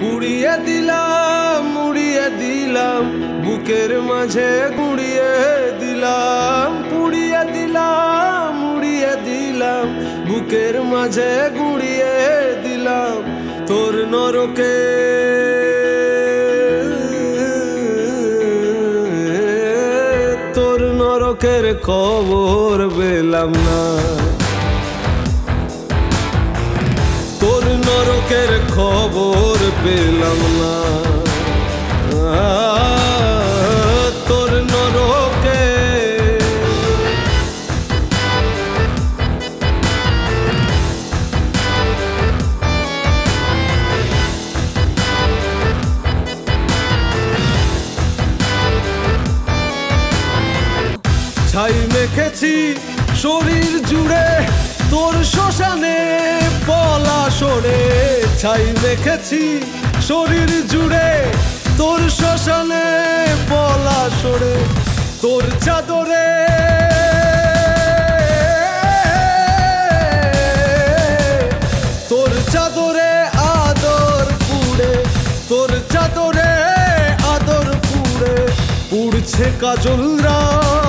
পুড়িয়ে দিলাম, মুড়িয়ে দিলাম, বুকের মাঝে গুড়িয়ে দিলাম, পুড়িয়ে দিলাম, মুড়িয়ে দিলাম, বুকের মাঝে গুড়িয়ে দিলাম, তোর নরকে। তোর নরকের খবর পেলাম না। তোর নরকের খবর পেলাম তোর নরকে। ছাই মেখেছি শরীর জুড়ে তোর শ্মশানে পলা সরে ছাই দেখেছি শরীর জুড়ে। তোর শ্মশানে পলা সরে, তোর চাদরে। তোর চাদরে আদর পুড়ে, তোর চাদরে আদর পুড়ে, উড়ছে কাজল রাত।